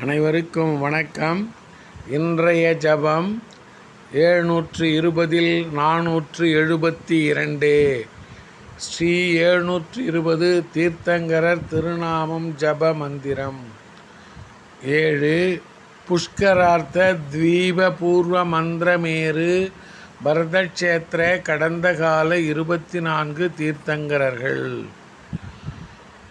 அனைவருக்கும் வணக்கம். இன்றைய ஜபம் ஏழ்நூற்று இருபதில் நானூற்று எழுபத்தி இரண்டு ஸ்ரீ ஏழ்நூற்று இருபது தீர்த்தங்கரர் திருநாமம் ஜப மந்திரம். ஏழு புஷ்கரார்த்த தீப பூர்வ மந்திரமேறு பரதக்ஷேத்திர கடந்த கால இருபத்தி நான்கு தீர்த்தங்கரர்கள்.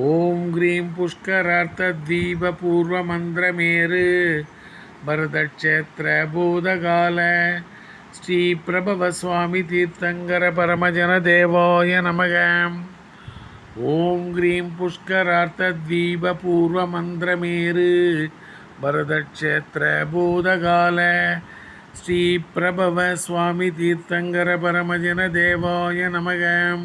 ஓம் ஹ்ரீம் புஷ்கரார்த்த தீப பூர்வ ஸ்ரீ பரதக்ஷேத்திர பூதகால. ஸ்ரீ பிரபவ சுவாமி தீர்த்தங்கர பரமஜன தேவாய நமக. ஓம் க்ரீம் புஷ்கரார்த்த தீப பூர்வ ஸ்ரீ பரதக்ஷேத்திர பூதகால. ஸ்ரீ பிரபவ சுவாமி தீர்த்தங்கர பரமஜன தேவாய நமகம்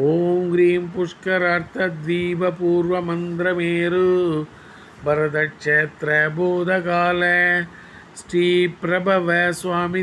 ஓம் ஹ்ரீம் புஷ்கரார்த்தத்வீபூர்வமந்திரமேரு பரதக்ஷேத்திர பூதகால. ஸ்ரீ பிரபவ சுவாமி